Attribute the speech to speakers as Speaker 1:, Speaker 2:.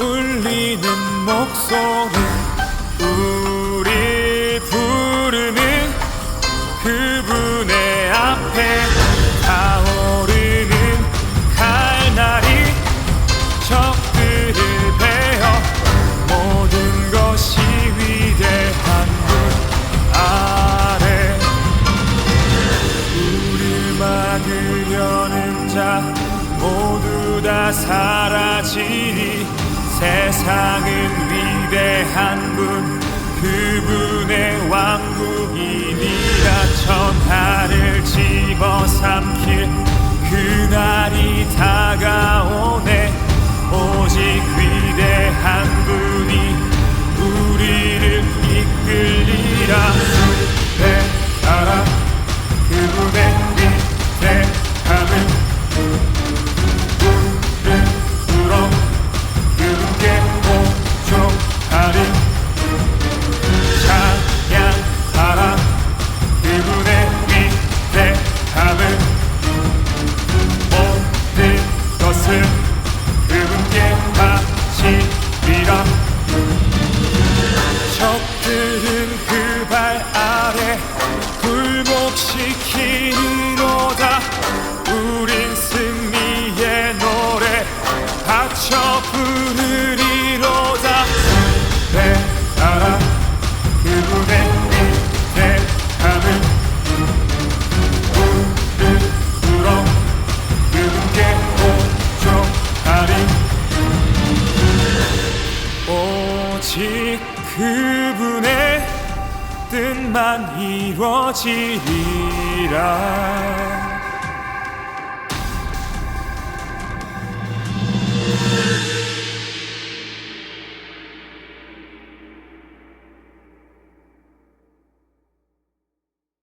Speaker 1: 울리는 목소리 우리 부르는 그분의 앞에 타오르는 칼날이 적들을 베어 모든 것이 위대한 분 아래. 우릴 막으려는 자 모두 다 사라지니 세상은 위대한 분 그분의 왕국이니라. 천하 것을 그분께 바치리라 적들은 그 발 아래 굴복시키리로다. 우린 승리의 노래 바쳐 부르리 오직 그분의 뜻만 이루어지리라